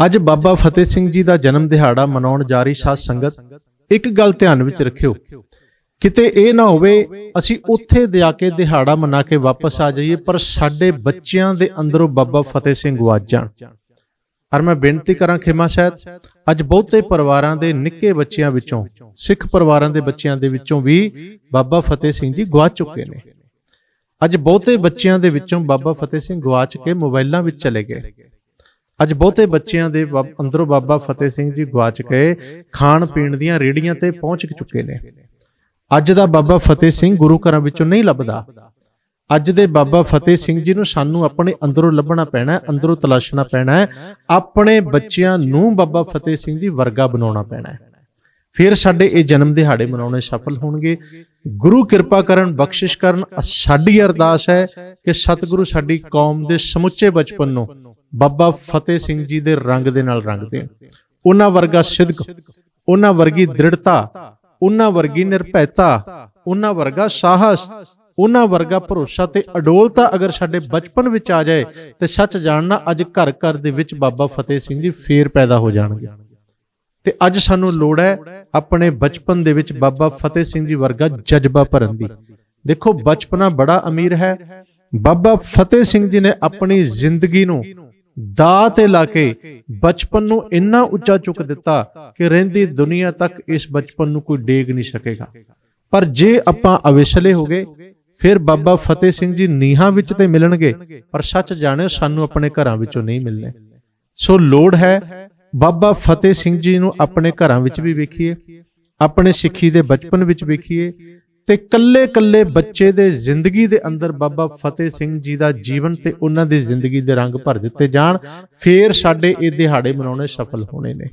ਅੱਜ ਬਾਬਾ ਫਤਿਹ ਸਿੰਘ ਜੀ ਦਾ ਜਨਮ ਦਿਹਾੜਾ ਮਨਾਉਣ ਜਾ ਰਹੀ ਸਾਧ ਸੰਗਤ, ਇੱਕ ਗੱਲ ਧਿਆਨ ਵਿੱਚ ਰੱਖਿਓ। ਕਿਤੇ ਇਹ ਨਾ ਹੋਵੇ, ਅਸੀਂ ਉੱਥੇ ਜਾ ਕੇ ਦਿਹਾੜਾ ਮਨਾ ਕੇ ਵਾਪਸ ਆ ਜਾਈਏ, ਪਰ ਸਾਡੇ ਬੱਚਿਆਂ ਦੇ ਅੰਦਰੋਂ ਬਾਬਾ ਫਤਿਹ ਸਿੰਘ ਗਵਾਚ ਜਾਣ ਔਰ ਮੈਂ ਬੇਨਤੀ ਕਰਾਂ ਖਿਮਾ ਸਾਹਿਬ, ਅੱਜ ਬਹੁਤੇ ਪਰਿਵਾਰਾਂ ਦੇ ਨਿੱਕੇ ਬੱਚਿਆਂ ਵਿੱਚੋਂ, ਸਿੱਖ ਪਰਿਵਾਰਾਂ ਦੇ ਬੱਚਿਆਂ ਦੇ ਵਿੱਚੋਂ ਵੀ ਬਾਬਾ ਫਤਿਹ ਸਿੰਘ ਜੀ ਗਵਾਚ ਚੁੱਕੇ ਨੇ। ਅੱਜ ਬਹੁਤੇ ਬੱਚਿਆਂ ਦੇ ਵਿੱਚੋਂ ਬਾਬਾ ਫਤਿਹ ਸਿੰਘ ਗਵਾਚ ਕੇ ਮੋਬਾਈਲਾਂ ਵਿੱਚ ਚਲੇ ਗਏ। ਅੱਜ ਬਹੁਤੇ ਬੱਚਿਆਂ ਦੇ ਬਾਬ- ਅੰਦਰੋਂ ਬਾਬਾ ਫਤਿਹ ਸਿੰਘ ਜੀ ਗਵਾਚ ਗਏ ਖਾਣ ਪੀਣ ਦੀਆਂ ਰੇੜੀਆਂ ਤੇ ਪਹੁੰਚ ਚੁੱਕੇ ਨੇ। ਅੱਜ ਦਾ ਬਾਬਾ ਫਤਿਹ ਸਿੰਘ ਗੁਰੂ ਘਰਾਂ ਵਿੱਚੋਂ ਨਹੀਂ ਲੱਭਦਾ। ਅੱਜ ਦੇ ਬਾਬਾ ਫਤਿਹ ਸਿੰਘ ਜੀ ਨੂੰ ਸਾਨੂੰ ਆਪਣੇ ਅੰਦਰੋਂ ਲੱਭਣਾ ਪੈਣਾ ਅੰਦਰੋਂ ਤਲਾਸ਼ਣਾ ਪੈਣਾ ਆਪਣੇ ਬੱਚਿਆਂ ਨੂੰ ਬਾਬਾ ਫਤਿਹ ਸਿੰਘ ਜੀ ਵਰਗਾ ਬਣਾਉਣਾ ਪੈਣਾ ਫਿਰ ਸਾਡੇ ਇਹ ਜਨਮ ਦਿਹਾੜੇ ਮਨਾਉਣੇ ਸਫਲ ਹੋਣਗੇ। ਗੁਰੂ ਕਿਰਪਾ ਕਰਨ, ਬਖਸ਼ਿਸ਼ ਕਰਨ ਸਾਡੀ ਅਰਦਾਸ ਹੈ ਕਿ ਸਤਿਗੁਰੂ ਸਾਡੀ ਕੌਮ ਦੇ ਸਮੁੱਚੇ ਬਚਪਨ ਨੂੰ ਬਾਬਾ ਫਤਿਹ ਸਿੰਘ ਜੀ ਦੇ ਰੰਗ ਦੇ ਨਾਲ ਰੰਗ ਦੇਣ। ਉਹਨਾਂ ਵਰਗਾ ਸਿਦਕ, ਉਹਨਾਂ ਵਰਗੀ ਦ੍ਰਿੜਤਾ, ਉਹਨਾਂ ਵਰਗੀ ਨਿਰਭੈਤਾ, ਉਹਨਾਂ ਵਰਗਾ ਸਾਹਸ, ਉਹਨਾਂ ਵਰਗਾ ਭਰੋਸਾ ਤੇ ਅਡੋਲਤਾ ਅਗਰ ਸਾਡੇ ਬਚਪਨ ਵਿੱਚ ਆ ਜਾਏ ਤੇ ਸੱਚ ਜਾਣਨਾ ਅੱਜ ਘਰ ਘਰ ਦੇ ਵਿੱਚ ਬਾਬਾ ਫਤਿਹ ਸਿੰਘ ਜੀ ਫੇਰ ਪੈਦਾ ਹੋ ਜਾਣਗੇ। ਤੇ ਅੱਜ ਸਾਨੂੰ ਲੋੜ ਹੈ ਆਪਣੇ ਬਚਪਨ ਦੇ ਵਿੱਚ ਬਾਬਾ ਫਤਿਹ ਸਿੰਘ ਜੀ ਵਰਗਾ ਜਜ਼ਬਾ ਭਰਨ ਦੀ। ਦੇਖੋ, ਬਚਪਨਾ ਬੜਾ ਅਮੀਰ ਹੈ। ਬਾਬਾ ਫਤਿਹ ਸਿੰਘ ਜੀ ਨੇ ਆਪਣੀ ਜ਼ਿੰਦਗੀ ਨੂੰ ਦਾਅ ਤੇ ਲਾ ਕੇ ਬਚਪਨ ਨੂੰ ਇੰਨਾ ਉੱਚਾ ਚੁੱਕ ਦਿੱਤਾ ਕਿ ਰਹਿੰਦੀ ਦੁਨੀਆ ਤੱਕ ਇਸ ਬਚਪਨ ਨੂੰ ਕੋਈ ਡੇਗ ਨਹੀਂ ਸਕੇਗਾ। ਪਰ ਜੇ ਆਪਾਂ ਅਵੇਸਲੇ ਹੋ ਗਏ, ਫਿਰ ਬਾਬਾ ਫਤਿਹ ਸਿੰਘ ਜੀ ਨੀਹਾਂ ਵਿੱਚ ਤੇ ਮਿਲਣਗੇ, ਪਰ ਸੱਚ ਜਾਣਿਓ, ਸਾਨੂੰ ਆਪਣੇ ਘਰਾਂ ਵਿੱਚੋਂ ਨਹੀਂ ਮਿਲਣੇ। ਸੋ ਲੋੜ ਹੈ ਬਾਬਾ ਫਤਿਹ ਸਿੰਘ ਜੀ ਨੂੰ ਆਪਣੇ ਘਰਾਂ ਵਿੱਚ ਵੀ ਵੇਖੀਏ, ਆਪਣੇ ਸਿੱਖੀ ਦੇ ਬਚਪਨ ਵਿੱਚ ਵੇਖੀਏ, ਤੇ ਕੱਲੇ ਕੱਲੇ ਬੱਚੇ ਦੇ ਜ਼ਿੰਦਗੀ ਦੇ ਅੰਦਰ ਬਾਬਾ ਫਤਿਹ ਸਿੰਘ ਜੀ ਦਾ ਜੀਵਨ ਤੇ ਉਹਨਾਂ ਦੀ ਜ਼ਿੰਦਗੀ ਦੇ ਰੰਗ ਭਰ ਦਿੱਤੇ ਜਾਣ, ਫੇਰ ਸਾਡੇ ਇਹ ਦਿਹਾੜੇ ਮਨਾਉਣੇ ਸਫਲ ਹੋਣੇ ਨੇ।